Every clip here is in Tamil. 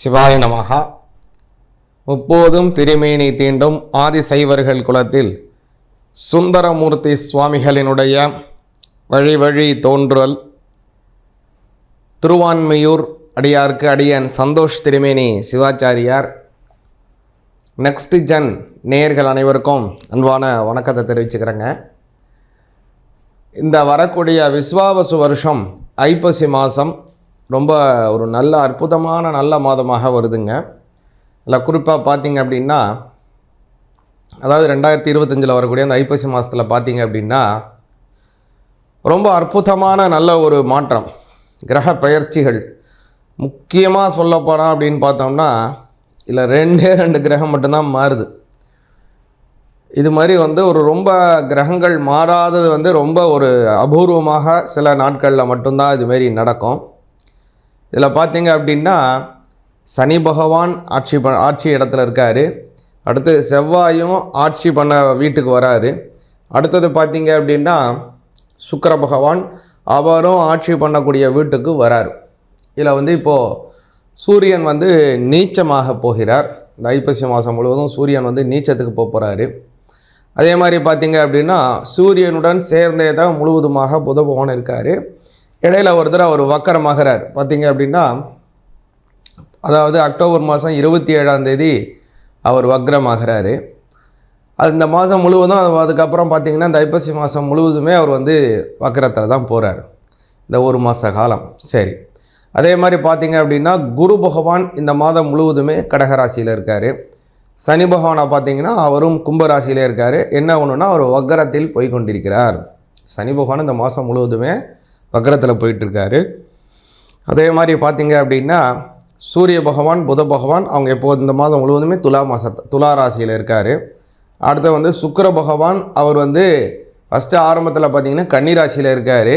சிவாய நமகா முப்போதும் திருமேனி தீண்டும் ஆதிசைவர்கள் குலத்தில் சுந்தரமூர்த்தி சுவாமிகளினுடைய வழி வழி தோன்றல் திருவான்மையூர் அடியார்க்கு அடியன் சந்தோஷ் திருமேனி சிவாச்சாரியார். நெக்ஸ்ட் ஜன் நேர்கள் அனைவருக்கும் அன்பான வணக்கத்தை தெரிவிச்சுக்கிறேங்க. இந்த வரக்கூடிய விஸ்வாவசு வருஷம் ஐப்பசி மாதம் ரொம்ப ஒரு நல்ல அற்புதமான நல்ல மாதமாக வருதுங்க. இல்லை குறிப்பாக பார்த்தீங்க அப்படின்னா அதாவது ரெண்டாயிரத்தி இருபத்தஞ்சில் வரக்கூடிய அந்த ஐப்பசி மாதத்தில் பார்த்தீங்க அப்படின்னா ரொம்ப அற்புதமான நல்ல ஒரு மாற்றம். கிரக பயிற்சிகள் முக்கியமாக சொல்லப்போனால் அப்படின்னு பார்த்தோம்னா இல்லை ரெண்டே ரெண்டு கிரகம் மட்டும்தான் மாறுது. இது மாதிரி வந்து ஒரு ரொம்ப கிரகங்கள் மாறாதது வந்து ரொம்ப ஒரு அபூர்வமாக சில நாட்களில் மட்டும்தான் இதுமாரி நடக்கும். இதில் பார்த்தீங்க அப்படின்னா சனி பகவான் ஆட்சி ப ஆட்சி இடத்துல இருக்கார். அடுத்து செவ்வாயும் ஆட்சி பண்ண வீட்டுக்கு வராரு. அடுத்தது பார்த்தீங்க அப்படின்னா சுக்கர பகவான் அவரும் ஆட்சி பண்ணக்கூடிய வீட்டுக்கு வராரு. இதில் வந்து இப்போது சூரியன் வந்து நீச்சமாக போகிறார். இந்த ஐப்பசி மாதம் முழுவதும் சூரியன் வந்து நீச்சத்துக்கு போக போகிறாரு அதே மாதிரி பார்த்தீங்க அப்படின்னா சூரியனுடன் சேர்ந்தே தான் முழுவதுமாக புத பகவான் இருக்கார். இடையில ஒருத்தர் அவர் வக்கரமாகிறார். பார்த்தீங்க அப்படின்னா அதாவது அக்டோபர் மாதம் இருபத்தி ஏழாம் தேதி அவர் வக்ரமாகிறாரு அது இந்த மாதம் முழுவதும் அதுக்கப்புறம் பார்த்தீங்கன்னா இந்த ஐப்பசி மாதம் முழுவதுமே அவர் வந்து வக்கரத்தில் தான் போகிறார் இந்த ஒரு மாத காலம். சரி. அதே மாதிரி பார்த்தீங்க அப்படின்னா குரு பகவான் இந்த மாதம் முழுவதுமே கடகராசியில் இருக்கார். சனி பகவானை பார்த்தீங்கன்னா அவரும் கும்பராசியில் இருக்கார். என்ன ஒன்றுனா அவர் வக்கரத்தில் போய் கொண்டிருக்கிறார். சனி பகவான் இந்த மாதம் முழுவதுமே வக்கரத்தில் போயிட்டுருக்காரு. அதே மாதிரி பார்த்தீங்க அப்படின்னா சூரிய பகவான் புத பகவான் அவங்க எப்போ இந்த மாதம் முழுவதுமே துலா மாச துலா ராசியில் இருக்கார். அடுத்து வந்து சுக்கர பகவான் அவர் வந்து ஃபஸ்ட்டு ஆரம்பத்தில் பார்த்திங்கன்னா கன்னி ராசியில் இருக்கார்.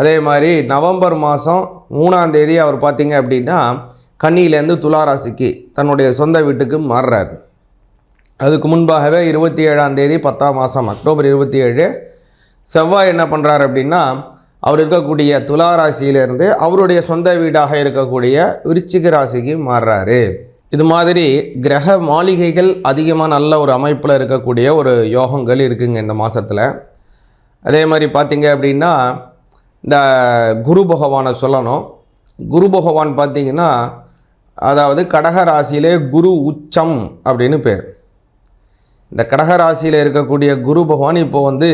அதே மாதிரி நவம்பர் மாதம் மூணாம் தேதி அவர் பார்த்திங்க அப்படின்னா கன்னியிலேருந்து துலா ராசிக்கு தன்னுடைய சொந்த வீட்டுக்கு மாறுறாரு. அதுக்கு முன்பாகவே இருபத்தி ஏழாம் தேதி பத்தாம் மாதம் அக்டோபர் இருபத்தி ஏழு செவ்வாய் என்ன பண்ணுறாரு அப்படின்னா அவர் இருக்கக்கூடிய துலா ராசியிலிருந்து அவருடைய சொந்த வீடாக இருக்கக்கூடிய விருச்சிக ராசிக்கு மாறுறாரு. இது மாதிரி கிரக மாளிகைகள் அதிகமாக நல்ல ஒரு அமைப்பில் இருக்கக்கூடிய ஒரு யோகங்கள் இருக்குங்க இந்த மாதத்தில் அதே மாதிரி பார்த்திங்க அப்படின்னா இந்த குரு பகவானை சொல்லணும். குரு பகவான் பார்த்தீங்கன்னா அதாவது கடக ராசியிலே குரு உச்சம் அப்படின்னு பேர். இந்த கடக ராசியில் இருக்கக்கூடிய குரு பகவான் இப்போ வந்து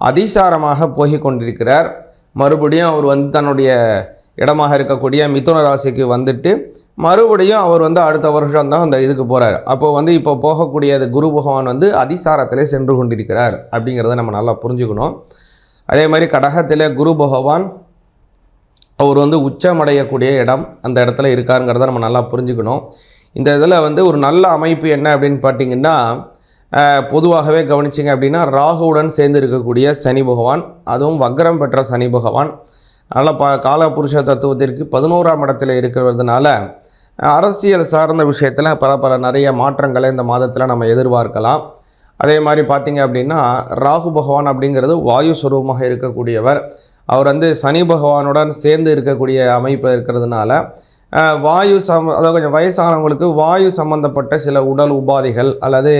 அதிசாரமாக போய் கொண்டிருக்கிறார். மறுபடியும் அவர் வந்து தன்னுடைய இடமாக இருக்கக்கூடிய மிதுன ராசிக்கு வந்துட்டு மறுபடியும் அவர் வந்து அடுத்த வருஷம் தான் அந்த இதுக்கு போகிறார் அப்போ வந்து இப்போ போகக்கூடிய அது குரு பகவான் வந்து அதிசாரத்திலே சென்று கொண்டிருக்கிறார் அப்படிங்கிறத நம்ம நல்லா புரிஞ்சுக்கணும். அதே மாதிரி கடகத்திலே குரு பகவான் அவர் வந்து உச்சமடையக்கூடிய இடம் அந்த இடத்துல இருக்காருங்கிறத நம்ம நல்லா புரிஞ்சுக்கணும். இந்த இதில் வந்து ஒரு நல்ல அமைப்பு என்ன அப்படின்னு பார்த்தீங்கன்னா பொதுவாகவே கவனிச்சிங்க அப்படின்னா ராகுவுடன் சேர்ந்து இருக்கக்கூடிய சனி பகவான் அதுவும் வக்ரம் பெற்ற சனி பகவான். அதனால் ப காலபுருஷ தத்துவத்திற்கு பதினோராம் இடத்துல இருக்கிறதுனால அரசியல் சார்ந்த விஷயத்தில் பல பல நிறைய மாற்றங்களை இந்த மாதத்தில் நம்ம எதிர்பார்க்கலாம். அதே மாதிரி பார்த்திங்க அப்படின்னா ராகு பகவான் அப்படிங்கிறது வாயு சுரூபமாக இருக்கக்கூடியவர். அவர் வந்து சனி பகவானுடன் சேர்ந்து இருக்கக்கூடிய அமைப்பு இருக்கிறதுனால வாயு சம் அதாவது கொஞ்சம் வயசானவங்களுக்கு வாயு சம்பந்தப்பட்ட சில உடல் உபாதைகள் அல்லது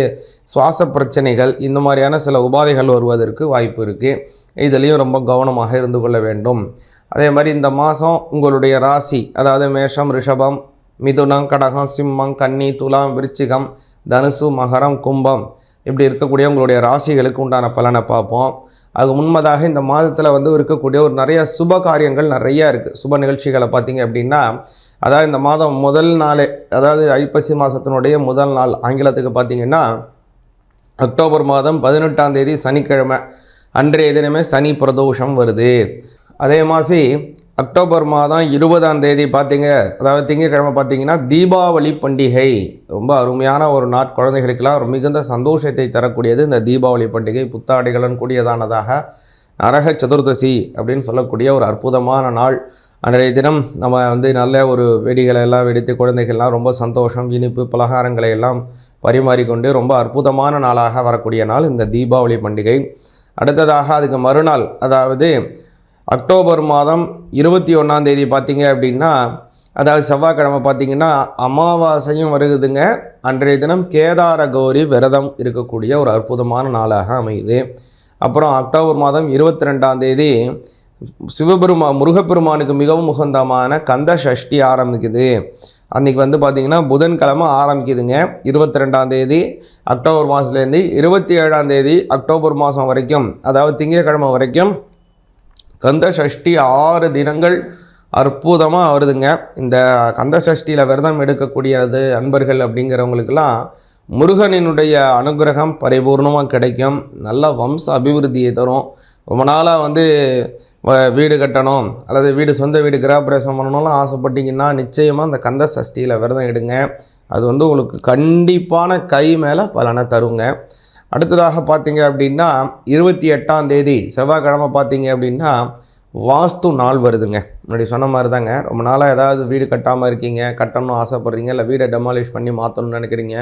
சுவாச பிரச்சனைகள் இந்த மாதிரியான சில உபாதைகள் வருவதற்கு வாய்ப்பு இருக்குது இதுலேயும் ரொம்ப கவனமாக இருந்து கொள்ள வேண்டும். அதே மாதிரி இந்த மாதம் உங்களுடைய ராசி அதாவது மேஷம் ரிஷபம் மிதுனம் கடகம் சிம்மம் கன்னி துலாம் விருச்சிகம் தனுசு மகரம் கும்பம் இப்படி இருக்கக்கூடிய உங்களுடைய ராசிகளுக்கு உண்டான பலனை பார்ப்போம். அது முன்மதாக இந்த மாதத்தில் வந்து இருக்கக்கூடிய ஒரு நிறைய சுப காரியங்கள் நிறைய இருக்குது சுப நிகழ்ச்சிகளை பார்த்தீங்க அப்படின்னா அதாவது இந்த மாதம் முதல் நாளே அதாவது ஐப்பசி மாதத்தினுடைய முதல் நாள் ஆங்கிலத்துக்கு பார்த்தீங்கன்னா அக்டோபர் மாதம் பதினெட்டாம் தேதி சனிக்கிழமை அன்றைய தினமே சனி பிரதோஷம் வருது. அதே மாதிரி அக்டோபர் மாதம் இருபதாம் தேதி பார்த்தீங்க அதாவது திங்கட்கிழமை பார்த்தீங்கன்னா தீபாவளி பண்டிகை. ரொம்ப அருமையான ஒரு நாட் குழந்தைகளுக்கெல்லாம் ஒரு மிகுந்த சந்தோஷத்தை தரக்கூடியது இந்த தீபாவளி பண்டிகை. புத்தாடைகளுடன் கூடியதானதாக. நரக சதுர்தசி அப்படின்னு சொல்லக்கூடிய ஒரு அற்புதமான நாள். அன்றைய தினம் நம்ம வந்து நல்ல ஒரு வெடிகளை எல்லாம் வெடித்து குழந்தைகள்லாம் ரொம்ப சந்தோஷம் இனிப்பு பலகாரங்களை எல்லாம் பரிமாறிக்கொண்டு ரொம்ப அற்புதமான நாளாக வரக்கூடிய நாள் இந்த தீபாவளி பண்டிகை. அடுத்ததாக அதுக்கு மறுநாள் அதாவது அக்டோபர் மாதம் இருபத்தி ஒன்றாம் தேதி பார்த்தீங்க அப்படின்னா அதாவது செவ்வாய்க்கிழமை பார்த்தீங்கன்னா அமாவாசையும் வருகுதுங்க. அன்றைய தினம் கேதார கௌரி விரதம் இருக்கக்கூடிய ஒரு அற்புதமான நாளாக அமையுது. அப்புறம் அக்டோபர் மாதம் இருபத்தி ரெண்டாம் தேதி சிவபெருமா முருகப்பெருமானுக்கு மிகவும் உகந்தமான கந்த சஷ்டி ஆரம்பிக்குது. அன்றைக்கி வந்து பார்த்திங்கன்னா புதன்கிழமை ஆரம்பிக்குதுங்க. இருபத்தி ரெண்டாம் தேதி அக்டோபர் மாதத்துலேருந்து இருபத்தி ஏழாம் தேதி அக்டோபர் மாதம் வரைக்கும் அதாவது திங்கட்கிழமை வரைக்கும் கந்த சஷ்டி ஆறு தினங்கள் அற்புதமாக வருதுங்க. இந்த கந்த சஷ்டியில் விரதம் எடுக்கக்கூடியது அன்பர்கள் அப்படிங்கிறவங்களுக்கெல்லாம் முருகனினுடைய அனுகிரகம் பரிபூர்ணமாக கிடைக்கும். நல்ல வம்ச அபிவிருத்தியை தரும். ரொம்ப நாளாக வந்து வ- வீடு கட்டணும் அல்லது வீடு சொந்த வீடு கிரகப்பிரவேசம் பண்ணணும்லாம் ஆசைப்பட்டீங்கன்னா நிச்சயமாக அந்த கந்த சஷ்டியில் விரதம் எடுங்க. அது வந்து உங்களுக்கு கண்டிப்பான கை மேலே பலனை தருங்க. அடுத்ததாக பார்த்தீங்க அப்படின்னா இருபத்தி எட்டாம் தேதி செவ்வாய்க்கிழமை பார்த்தீங்க அப்படின்னா வாஸ்து நாள் வருதுங்க. முன்னாடி சொன்ன மாதிரி தாங்க ரொம்ப நாளாக ஏதாவது வீடு கட்டாமல் இருக்கீங்க கட்டணும்னு ஆசைப்பட்றீங்க இல்லை வீடை டெமாலிஷ் பண்ணி மாற்றணும்னு நினைக்கிறீங்க.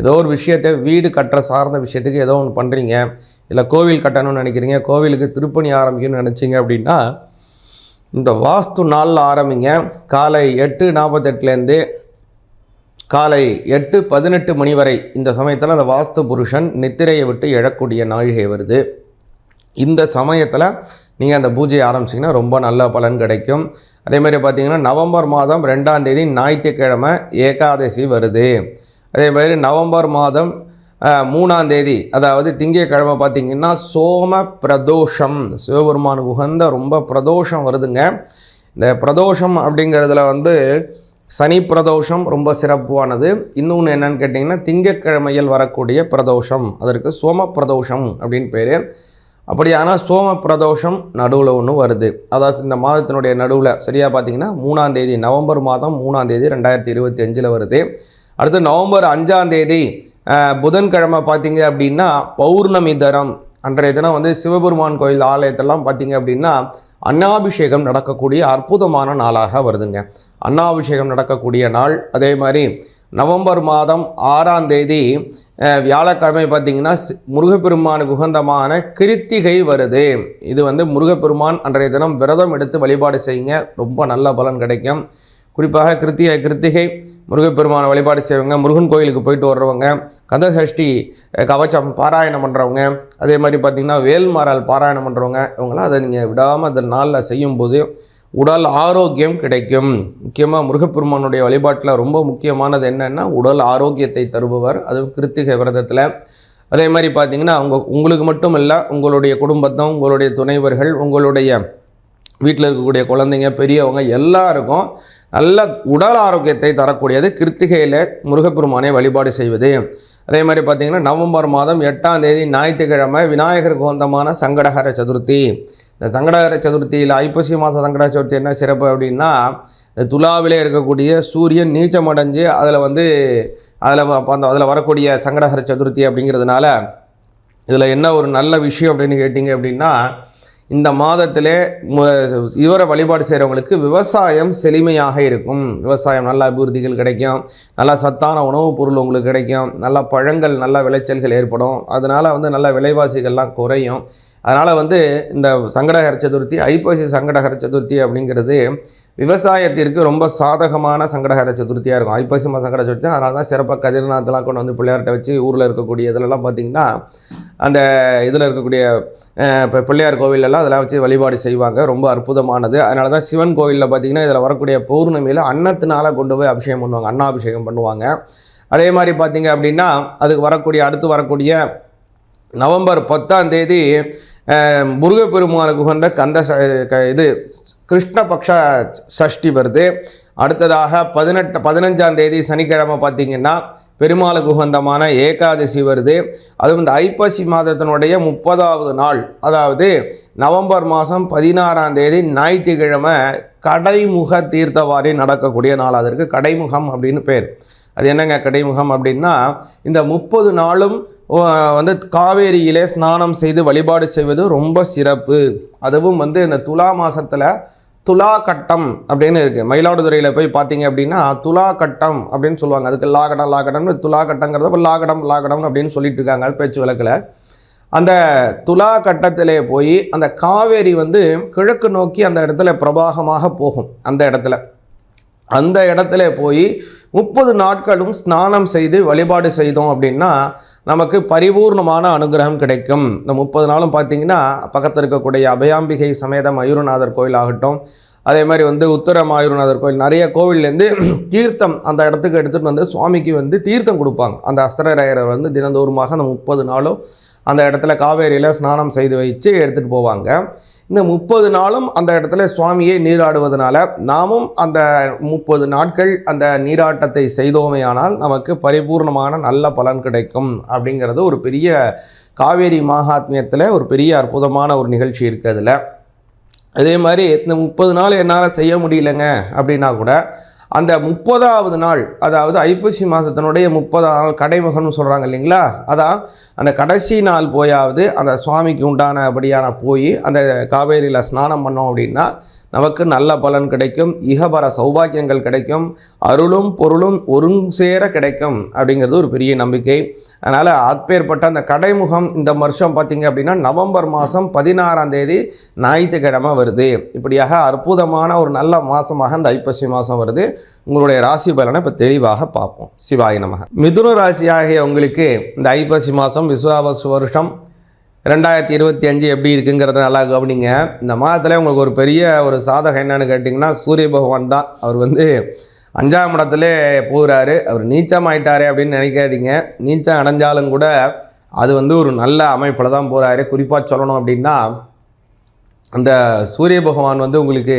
ஏதோ ஒரு விஷயத்தை வீடு கட்டுற சார்ந்த விஷயத்துக்கு ஏதோ ஒன்று பண்ணுறீங்க இல்லை கோவில் கட்டணும்னு நினைக்கிறீங்க கோவிலுக்கு திருப்பணி ஆரம்பிக்கணும்னு நினச்சிங்க அப்படின்னா இந்த வாஸ்து நாளில் ஆரம்பிங்க. காலை எட்டு நாற்பத்தெட்டுலேருந்து காலை எட்டு பதினெட்டு மணி வரை இந்த சமயத்தில் அந்த வாஸ்து புருஷன் நித்திரையை விட்டு எழக்கூடிய நாழிகை வருது. இந்த சமயத்தில் நீங்கள் அந்த பூஜையை ஆரம்பிச்சிங்கன்னா ரொம்ப நல்ல பலன் கிடைக்கும். அதே மாதிரி பார்த்தீங்கன்னா நவம்பர் மாதம் ரெண்டாம் தேதி ஞாயிற்றுக்கிழமை ஏகாதசி வருது. அதே மாதிரி நவம்பர் மாதம் மூணாம் தேதி அதாவது திங்கக்கிழமை பார்த்திங்கன்னா சோம பிரதோஷம் சிவபெருமானுக்கு உகந்த ரொம்ப பிரதோஷம் வருதுங்க. இந்த பிரதோஷம் அப்படிங்கிறதுல வந்து சனி பிரதோஷம் ரொம்ப சிறப்பானது இன்னொன்று என்னன்னு கேட்டிங்கன்னா திங்கட்கிழமையில் வரக்கூடிய பிரதோஷம். அதற்கு சோம பிரதோஷம் அப்படின்னு பேர். அப்படியானால் சோம பிரதோஷம் நடுவில் ஒன்று வருது. அதாவது இந்த மாதத்தினுடைய நடுவில் சரியாக பார்த்தீங்கன்னா மூணாம் தேதி நவம்பர் மாதம் மூணாம் தேதி ரெண்டாயிரத்தி இருபத்தி அஞ்சில் வருது. அடுத்து நவம்பர் அஞ்சாம் தேதி புதன்கிழமை பார்த்தீங்க அப்படின்னா பௌர்ணமி தரம். அன்றைய தினம் வந்து சிவபெருமான் கோயில் ஆலயத்தெல்லாம் பார்த்தீங்க அப்படின்னா அன்னாபிஷேகம் நடக்கக்கூடிய அற்புதமான நாளாக வருதுங்க. அன்னாபிஷேகம் நடக்கக்கூடிய நாள் அதே மாதிரி நவம்பர் மாதம் ஆறாம் தேதி வியாழக்கிழமை பார்த்திங்கன்னா சி- முருகப்பெருமானுக்கு உகந்தமான கிருத்திகை வருது. இது வந்து முருகப்பெருமான் அன்றைய தினம் விரதம் எடுத்து வழிபாடு செய்யுங்க. ரொம்ப நல்ல பலன் கிடைக்கும். குறிப்பாக கிருத்திய கிருத்திகை முருகப்பெருமான வழிபாடு செய்கிறவங்க முருகன் கோயிலுக்கு போயிட்டு வர்றவங்க கந்த சஷ்டி கவச்சம் பாராயணம் பண்ணுறவங்க அதே மாதிரி பார்த்திங்கன்னா வேல்மாறால் பாராயணம் பண்ணுறவங்க இவங்களாம் அதை நீங்கள் விடாமல் அந்த நாளில் செய்யும்போது உடல் ஆரோக்கியம் கிடைக்கும். முக்கியமாக முருகப்பெருமானுடைய வழிபாட்டில் ரொம்ப முக்கியமானது என்னென்னா உடல் ஆரோக்கியத்தை தருபவர். அதுவும் கிருத்திகை விரதத்தில். அதே மாதிரி பார்த்திங்கன்னா அவங்க உங்களுக்கு மட்டும் இல்லை உங்களுடைய குடும்பத்தம் உங்களுடைய துணைவர்கள் உங்களுடைய வீட்டில் இருக்கக்கூடிய குழந்தைங்க பெரியவங்க எல்லாருக்கும் நல்ல உடல் ஆரோக்கியத்தை தரக்கூடியது கிருத்திகையில் முருகப்பெருமானை வழிபாடு செய்வது. அதே மாதிரி பார்த்திங்கன்னா நவம்பர் மாதம் எட்டாம் தேதி ஞாயிற்றுக்கிழமை விநாயகருக்கு சொந்தமான சங்கடகர சதுர்த்தி. இந்த சங்கடகர சதுர்த்தியில் ஐப்பசி மாத சங்கட சதுர்த்தி என்ன சிறப்பு அப்படின்னா துலாவிலே இருக்கக்கூடிய சூரியன் நீச்சம் அடைஞ்சு அதில் வந்து அதில் அந்த அதில் வரக்கூடிய சங்கடகர சதுர்த்தி அப்படிங்கிறதுனால இதில் என்ன ஒரு நல்ல விஷயம் அப்படின்னு கேட்டிங்க அப்படின்னா இந்த மாதத்திலே இவரை வழிபாடு செய்கிறவங்களுக்கு விவசாயம் செழுமையாக இருக்கும். விவசாயம் நல்ல அபிவிருத்திகள் கிடைக்கும். நல்ல சத்தான உணவுப் பொருள் உங்களுக்கு கிடைக்கும். நல்ல பழங்கள் நல்ல விளைச்சல்கள் ஏற்படும். அதனால் வந்து நல்ல விலைவாசிகள்லாம் குறையும். அதனால் வந்து இந்த சங்கடகர சதுர்த்தி ஐப்பசி சங்கடகர சதுர்த்தி அப்படிங்கிறது விவசாயத்திற்கு ரொம்ப சாதகமான சங்கடகர சதுர்த்தியாக இருக்கும். ஐப்பசி மாத சங்கட சதுர்த்தி அதனால தான் சிறப்பாக கதிர்நாத்தெல்லாம் கொண்டு வந்து பிள்ளையார்கிட்ட வச்சு ஊரில் இருக்கக்கூடிய இதிலெல்லாம் பார்த்திங்கன்னா அந்த இதில் இருக்கக்கூடிய இப்போ பிள்ளையார் கோவிலெல்லாம் அதெல்லாம் வச்சு வழிபாடு செய்வாங்க. ரொம்ப அற்புதமானது. அதனால தான் சிவன் கோவிலில் பார்த்திங்கன்னா இதில் வரக்கூடிய பௌர்ணமியில் அன்னத்தினால கொண்டு போய் அபிஷேகம் பண்ணுவாங்க. அன்னாபிஷேகம் பண்ணுவாங்க. அதே மாதிரி பார்த்திங்க அப்படின்னா அதுக்கு வரக்கூடிய அடுத்து வரக்கூடிய நவம்பர் பத்தாம் தேதி முருகப்பெருமானுக்கு உகந்த கந்த ச- க- இது கிருஷ்ணபக்ஷ சஷ்டி வருது. அடுத்ததாக பதினெட்டு பதினஞ்சாம் தேதி சனிக்கிழமை பார்த்தீங்கன்னா பெருமாளுக்கு உகந்தமான ஏகாதசி வருது. அதுவும் இந்த ஐப்பசி மாதத்தினுடைய முப்பதாவது நாள். அதாவது நவம்பர் மாதம் பதினாறாம் தேதி ஞாயிற்றுக்கிழமை கடைமுக தீர்த்தவாரி நடக்கக்கூடிய நாள். அதற்கு கடைமுகம் அப்படின்னு பேர். அது என்னங்க கடைமுகம் அப்படின்னா இந்த முப்பது நாளும் வந்து காவேரியிலே ஸ்நானம் செய்து வழிபாடு செய்வது ரொம்ப சிறப்பு. அதுவும் வந்து இந்த துலா மாதத்தில் துலா கட்டம் அப்படின்னு இருக்குது மயிலாடுதுறையில் போய் பார்த்தீங்க அப்படின்னா துலா கட்டம் அப்படின்னு சொல்லுவாங்க. அதுக்கு லாகடம் லாகடம்னு துலா கட்டங்கிறத இப்போ லாகடம் லாகடம் அப்படின்னு சொல்லிட்டு இருக்காங்க அது பேச்சு வழக்கில். அந்த துலா கட்டத்திலே போய் அந்த காவேரி வந்து கிழக்கு நோக்கி அந்த இடத்துல பிரபாகமாக போகும். அந்த இடத்துல. அந்த இடத்துல போய் முப்பது நாட்களும் ஸ்நானம் செய்து வழிபாடு செய்தோம் அப்படின்னா நமக்கு பரிபூர்ணமான அனுகிரகம் கிடைக்கும். இந்த முப்பது நாளும் பார்த்தீங்கன்னா பக்கத்தில் இருக்கக்கூடிய அபயாம்பிகை சமேத மயூரநாதர் கோயில் ஆகட்டும் அதே மாதிரி வந்து உத்தர மாயூரநாதர் கோயில் நிறைய கோவில்லேருந்து தீர்த்தம் அந்த இடத்துக்கு எடுத்துகிட்டு வந்து சுவாமிக்கு வந்து தீர்த்தம் கொடுப்பாங்க. அந்த அஸ்திரராயரை வந்து தினந்தோறுமாக அந்த முப்பது நாளும் அந்த இடத்துல காவேரியில் ஸ்நானம் செய்து வச்சு எடுத்துகிட்டு போவாங்க. இந்த முப்பது நாளும் அந்த இடத்துல சுவாமியை நீராடுவதனால நாமும் அந்த முப்பது நாட்கள் அந்த நீராட்டத்தை செய்தோமேயானால் நமக்கு பரிபூர்ணமான நல்ல பலன் கிடைக்கும் அப்படிங்கிறது ஒரு பெரிய காவேரி மகாத்மியத்தில் ஒரு பெரிய அற்புதமான ஒரு நிகழ்ச்சி இருக்குது அதில். அதே மாதிரி இந்த முப்பது நாள் என்னால் செய்ய முடியலங்க அப்படின்னா கூட அந்த முப்பதாவது நாள் அதாவது ஐப்பசி மாதத்தினுடைய முப்பதாம் நாள் கடைமுகம்னு சொல்கிறாங்க இல்லைங்களா? அதான் அந்த கடைசி நாள் போயாவது அந்த சுவாமிக்கு உண்டானபடியான போய் அந்த காவேரியில் ஸ்நானம் பண்ணோம் அப்படின்னா நமக்கு நல்ல பலன் கிடைக்கும் இகபர சௌபாக்கியங்கள் கிடைக்கும் அருளும் பொருளும் ஒருங்கேர கிடைக்கும் அப்படிங்கிறது ஒரு பெரிய நம்பிக்கை. அதனால் அப்பேற்பட்ட அந்த கடைமுகம் இந்த வருஷம் பார்த்திங்க அப்படின்னா நவம்பர் மாதம் பதினாறாம் தேதி ஞாயிற்றுக்கிழமை வருது. இப்படியாக அற்புதமான ஒரு நல்ல மாதமாக இந்த ஐப்பசி மாதம் வருது. உங்களுடைய ராசி பலனை இப்போ தெளிவாக பார்ப்போம். சிவாய நமக. மிதுன ராசி ஆகிய உங்களுக்கு இந்த ஐப்பசி மாதம் விஸ்வாவசு வருஷம் ரெண்டாயிரத்தி இருபத்தி அஞ்சு எப்படி இருக்குங்கிறத நல்லா கவனிங்க. இந்த மாதத்தில் உங்களுக்கு ஒரு பெரிய ஒரு சாதகம் என்னன்னு கேட்டிங்கன்னா சூரிய பகவான் தான். அவர் வந்து அஞ்சாம் இடத்துல போகிறாரு அவர் நீச்சம் ஆயிட்டாரே அப்படின்னு நினைக்காதீங்க. நீச்சம் அடைஞ்சாலும் கூட அது வந்து ஒரு நல்ல அமைப்பில் தான் போகிறாரு குறிப்பாக சொல்லணும் அப்படின்னா அந்த சூரிய பகவான் வந்து உங்களுக்கு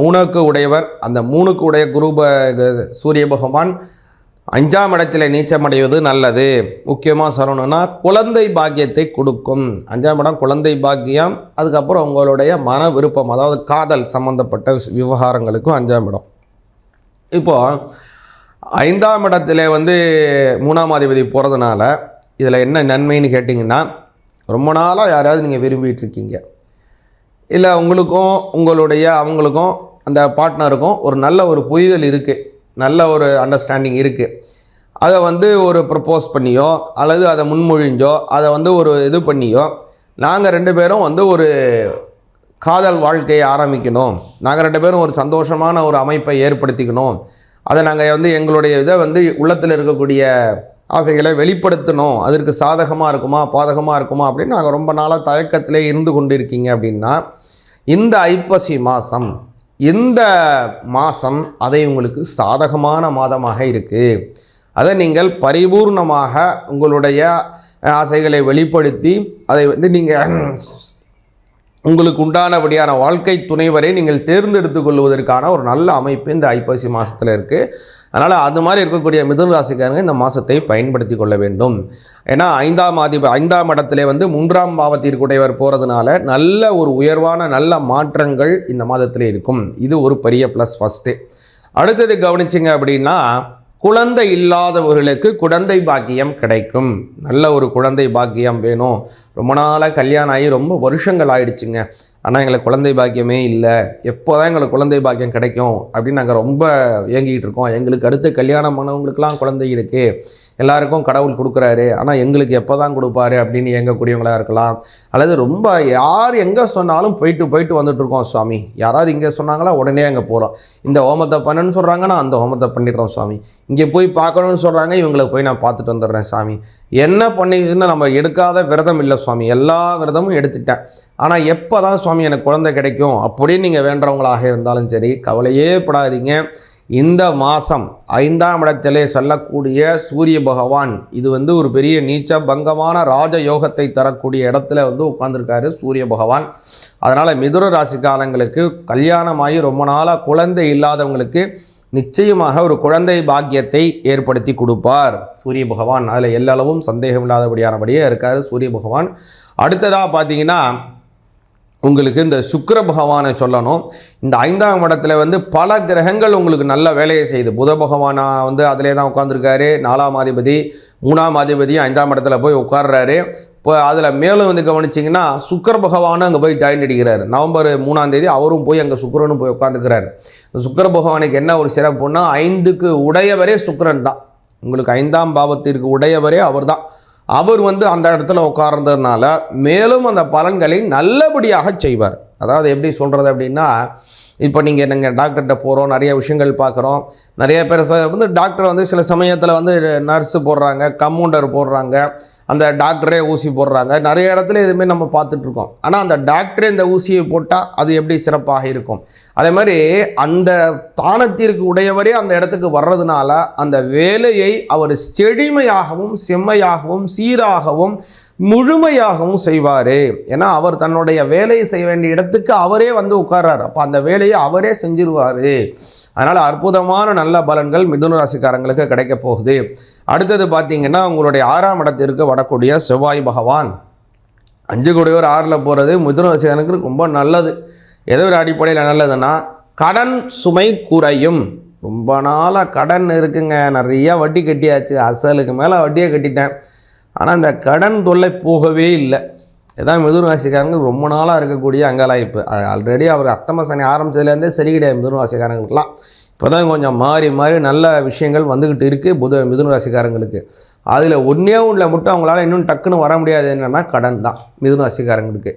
மூணுக்கு உடையவர். அந்த மூணுக்கு உடைய குரூப சூரிய பகவான் அஞ்சாம் இடத்துல நீச்சமடைவது நல்லது. முக்கியமாக சொல்லணும்னா குழந்தை பாக்கியத்தை கொடுக்கும். அஞ்சாம் இடம் குழந்தை பாக்கியம். அதுக்கப்புறம் உங்களுடைய மன விருப்பம் அதாவது காதல் சம்பந்தப்பட்ட விவகாரங்களுக்கும் அஞ்சாம் இடம். இப்போது ஐந்தாம் இடத்துல வந்து மூணாம் அதிபதி போகிறதுனால இதில் என்ன நன்மைன்னு கேட்டிங்கன்னா ரொம்ப நாளாக யாராவது நீங்கள் விரும்பிட்டு இருக்கீங்க இல்லை உங்களுக்கும் உங்களுடைய அவங்களுக்கும் அந்த பார்ட்னருக்கும் ஒரு நல்ல ஒரு புரிதல் இருக்குது நல்ல ஒரு அண்டர்ஸ்டாண்டிங் இருக்குது அதை வந்து ஒரு ப்ரப்போஸ் பண்ணியோ அல்லது அதை முன்மொழிஞ்சோ அதை வந்து ஒரு இது பண்ணியோ நாங்கள் ரெண்டு பேரும் வந்து ஒரு காதல் வாழ்க்கையை ஆரம்பிக்கணும். நாங்கள் ரெண்டு பேரும் ஒரு சந்தோஷமான ஒரு அமைப்பை ஏற்படுத்திக்கணும். அதை நாங்கள் வந்து எங்களுடைய இதை வந்து உள்ளத்தில் இருக்கக்கூடிய ஆசைகளை வெளிப்படுத்தணும். அதற்கு சாதகமாக இருக்குமா பாதகமாக இருக்குமா அப்படின்னு நாங்கள் ரொம்ப நாளாக தயக்கத்திலே இருந்து கொண்டு இருக்கீங்க அப்படின்னா இந்த ஐப்பசி மாதம் இந்த மாதம் அதை உங்களுக்கு சாதகமான மாதமாக இருக்குது அதை நீங்கள் பரிபூர்ணமாக உங்களுடைய ஆசைகளை வெளிப்படுத்தி அதை வந்து நீங்கள் உங்களுக்கு உண்டானபடியான வாழ்க்கை துணைவரை நீங்கள் தேர்ந்தெடுத்து கொள்வதற்கான ஒரு நல்ல அமைப்பு இந்த ஐப்பசி மாதத்தில் இருக்குது அதனால் அது மாதிரி இருக்கக்கூடிய மிதுன ராசிக்காரங்க இந்த மாதத்தை பயன்படுத்தி கொள்ள வேண்டும். ஏன்னா ஐந்தாம் ஆதி ஐந்தாம் இடத்திலே வந்து மூன்றாம் பாவத்திற்குடையவர் போகிறதுனால நல்ல ஒரு உயர்வான நல்ல மாற்றங்கள் இந்த மாதத்தில் இருக்கும். இது ஒரு பெரிய ப்ளஸ் ஃபஸ்ட்டு அடுத்தது கவனிச்சிங்க அப்படின்னா குழந்தை இல்லாதவர்களுக்கு குழந்தை பாக்கியம் கிடைக்கும். நல்ல ஒரு குழந்தை பாக்கியம் வேணும். ரொம்ப நாளாக கல்யாணம் ஆகி ரொம்ப வருஷங்கள் ஆயிடுச்சுங்க. ஆனால் எங்களுக்கு குழந்தை பாக்கியமே இல்லை. எப்போ தான் எங்களுக்கு குழந்தை பாக்கியம் கிடைக்கும் அப்படின்னு நாங்கள் ரொம்ப இயங்கிக்கிட்டு இருக்கோம். எங்களுக்கு அடுத்து கல்யாணம் பண்ணவங்களுக்குலாம் குழந்தை இருக்குது எல்லாருக்கும் கடவுள் கொடுக்குறாரு. ஆனால் எங்களுக்கு எப்போ தான் கொடுப்பாரு அப்படின்னு இயங்கக்கூடியவங்களாக இருக்கலாம். அல்லது ரொம்ப யார் எங்கே சொன்னாலும் போயிட்டு போயிட்டு வந்துட்டு இருக்கோம் சுவாமி. யாராவது இங்கே சொன்னாங்களா உடனே அங்கே போகிறோம் இந்த ஹோமத்தை பண்ணுன்னு சொல்கிறாங்கன்னா அந்த ஹோமத்தை பண்ணிடுறோம் சுவாமி. இங்கே போய் பார்க்கணும்னு சொல்கிறாங்க இவங்களை போய் நான் பார்த்துட்டு வந்துடுறேன் சாமி. என்ன பண்ணிதுன்னு நம்ம எடுக்காத விரதம் இல்லை சுவாமி. எல்லா விரதமும் எடுத்துட்டேன். ஆனால் எப்போ தான் சுவாமி எனக்கு குழந்தை கிடைக்கும் அப்படின்னு நீங்கள் வேண்டுறவங்களாக இருந்தாலும் சரி கவலையே படாதீங்க. இந்த மாதம் ஐந்தாம் இடத்திலே செல்லக்கூடிய சூரிய பகவான் இது வந்து ஒரு பெரிய நீச்ச பங்கமான ராஜ யோகத்தை தரக்கூடிய இடத்துல வந்து உட்கார்ந்துருக்காரு சூரிய பகவான். அதனால் ராசி ராசிக்காரங்களுக்கு கல்யாணமாகி ரொம்ப நாளாக குழந்தை இல்லாதவங்களுக்கு நிச்சயமாக ஒரு குழந்தை பாக்கியத்தை ஏற்படுத்தி கொடுப்பார் சூரிய பகவான். அதில் எல்லளவும் சந்தேகம் இல்லாதபடியானபடியே இருக்கார் சூரிய பகவான். அடுத்ததாக பார்த்தீங்கன்னா உங்களுக்கு இந்த சுக்கர பகவானை சொல்லணும். இந்த ஐந்தாம் இடத்துல வந்து பல கிரகங்கள் உங்களுக்கு நல்ல வேலையை செய்யுது. புத பகவானா வந்து அதிலே தான் உட்காந்துருக்காரு நாலாம் அதிபதி மூணாம் அதிபதி ஐந்தாம் இடத்துல போய் உட்கார்றாரு. இப்போ அதில் மேலும் வந்து கவனிச்சிங்கன்னா சுக்கர பகவானும் அங்கே போய் ஜாயின் அடிக்கிறார். நவம்பர் மூணாம் தேதி அவரும் போய் அங்கே சுக்கரனும் போய் உட்காந்துக்கிறாரு சுக்கர பகவானுக்கு என்ன ஒரு சிறப்புன்னா ஐந்துக்கு உடையவரே சுக்கரன் தான். உங்களுக்கு ஐந்தாம் பாவத்திற்கு உடையவரே அவர்தான். அவர் வந்து அந்த இடத்துல உட்கார்ந்ததுனால மேலும் அந்த பலன்களை நல்லபடியாக செய்வார். அதாவது எப்படி சொல்கிறது அப்படின்னா இப்போ நீங்கள் நாங்கள் டாக்டர்கிட்ட போகிறோம் நிறைய விஷயங்கள் பார்க்குறோம். நிறைய பேர் ச- வந்து டாக்டர் வந்து சில சமயத்தில் வந்து நர்ஸு போடுறாங்க கம்பவுண்டர் போடுறாங்க அந்த டாக்டரே ஊசி போடுறாங்க. நிறைய இடத்துல இதுமாரி நம்ம பார்த்துட்ருக்கோம் ஆனால் அந்த டாக்டரே இந்த ஊசியை போட்டால் அது எப்படி சிறப்பாக இருக்கும்? அதே மாதிரி அந்த தானத்திற்கு உடையவரே அந்த இடத்துக்கு வர்றதுனால அந்த வேலையை அவர் செழுமையாகவும் செம்மையாகவும் சீராகவும் முழுமையாகவும் செய்வார். ஏன்னா அவர் தன்னுடைய வேலையை செய்ய வேண்டிய இடத்துக்கு அவரே வந்து உட்கார்றாரு. அப்போ அந்த வேலையை அவரே செஞ்சிருவார். அதனால் அற்புதமான நல்ல பலன்கள் மிதுன ராசிக்காரங்களுக்கு கிடைக்க போகுது. அடுத்தது பார்த்தீங்கன்னா உங்களுடைய ஆறாம் இடத்திற்கு வரக்கூடிய செவ்வாய் பகவான். அஞ்சு கோடியோர் ஆறில் போகிறது மிதுன ராசிக்காரனுக்கு ரொம்ப நல்லது. எதோ ஒரு அடிப்படையில் நல்லதுன்னா கடன் சுமை குறையும். ரொம்ப நாளாக கடன் இருக்குங்க. நிறையா வட்டி கட்டியாச்சு. அசலுக்கு மேலே வட்டியை கட்டிட்டேன். ஆனால் இந்த கடன் தொல்லை போகவே இல்லை. இதான் மிதுனராசிக்காரங்க ரொம்ப நாளாக இருக்கக்கூடிய அங்கலாய்ப்பு. ஆல்ரெடி அவர் அத்தமசனை சனி சரி கிடையாது மிதுனராசிக்காரங்களுக்குலாம் இப்போ தான் கொஞ்சம் மாறி மாறி நல்ல விஷயங்கள் வந்துக்கிட்டு இருக்குது புத மிதுனராசிக்காரங்களுக்கு அதில் ஒன்றே ஒன்றில் மட்டும் அவங்களால இன்னும் டக்குன்னு வர முடியாது என்னென்னா கடன் தான் மிதுனராசிக்காரங்களுக்கு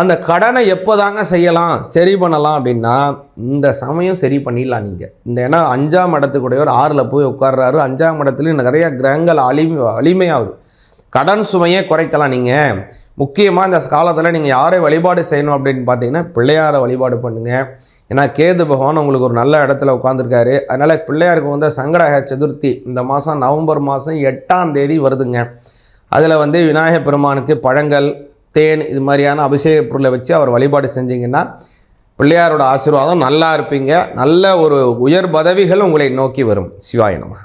அந்த கடனை எப்போ தாங்க செய்யலாம் சரி பண்ணலாம் அப்படின்னா இந்த சமயம் சரி பண்ணிடலாம் நீங்கள் இந்த ஏன்னா அஞ்சாம் இடத்துக்குடையவர் ஆறில் போய் உட்கார்றாரு. அஞ்சாம் இடத்துலையும் நிறைய கிரகங்கள் அழிமை அழிமையாகுது. கடன் சுமையை குறைக்கலாம் நீங்கள் முக்கியமாக இந்த காலத்தில் நீங்கள் யாரை வழிபாடு செய்யணும் அப்படின்னு பார்த்தீங்கன்னா பிள்ளையாரை வழிபாடு பண்ணுங்கள் ஏன்னா கேது பகவான் உங்களுக்கு ஒரு நல்ல இடத்துல உட்காந்துருக்காரு அதனால் பிள்ளையாருக்கு வந்து சங்கடக சதுர்த்தி இந்த மாதம் நவம்பர் மாதம் எட்டாம் தேதி வருதுங்க. அதில் வந்து விநாயகப் பெருமானுக்கு பழங்கள் தேன் இது மாதிரியான அபிஷேக பொருளை வச்சு அவர் வழிபாடு செஞ்சீங்கன்னா பிள்ளையாரோட ஆசீர்வாதம் நல்லா இருப்பீங்க. நல்ல ஒரு உயர் பதவிகள் உங்களை நோக்கி வரும். சிவாய